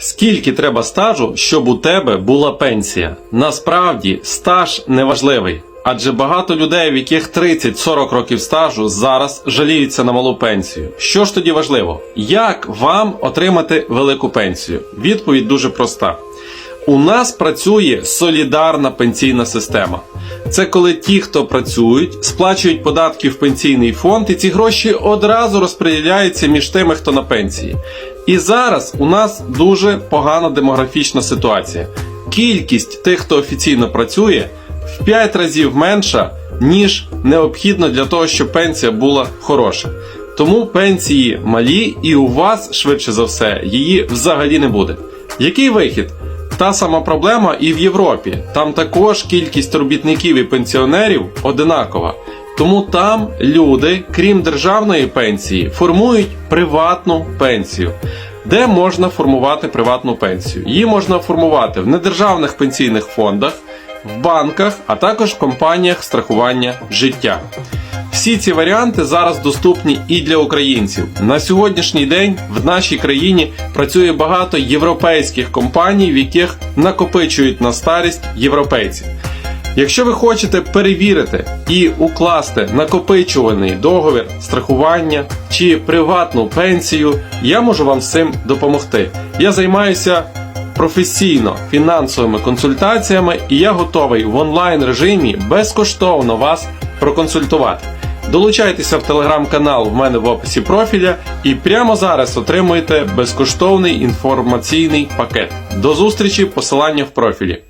Скільки треба стажу, щоб у тебе була пенсія? Насправді стаж неважливий, адже багато людей, в яких 30-40 років стажу, зараз жаліються на малу пенсію. Що ж тоді важливо? Як вам отримати велику пенсію? Відповідь дуже проста. У нас працює солідарна пенсійна система. Це коли ті, хто працюють, сплачують податки в пенсійний фонд, і ці гроші одразу розподіляються між тими, хто на пенсії. І зараз у нас дуже погана демографічна ситуація. Кількість тих, хто офіційно працює, в 5 разів менша, ніж необхідно для того, щоб пенсія була хороша. Тому пенсії малі, і у вас, швидше за все, її взагалі не буде. Який вихід? Та сама проблема і в Європі. Там також кількість робітників і пенсіонерів одинакова. Тому там люди, крім державної пенсії, формують приватну пенсію. Де можна формувати приватну пенсію? Її можна формувати в недержавних пенсійних фондах, в банках, а також в компаніях страхування життя. Всі ці варіанти зараз доступні і для українців. На сьогоднішній день в нашій країні працює багато європейських компаній, в яких накопичують на старість європейці. Якщо ви хочете перевірити і укласти накопичувальний договір страхування чи приватну пенсію, я можу вам з цим допомогти. Я займаюся професійно фінансовими консультаціями, і я готовий в онлайн режимі безкоштовно вас проконсультувати. Долучайтеся в телеграм-канал в мене в описі профіля і прямо зараз отримуєте безкоштовний інформаційний пакет. До зустрічі, посилання в профілі.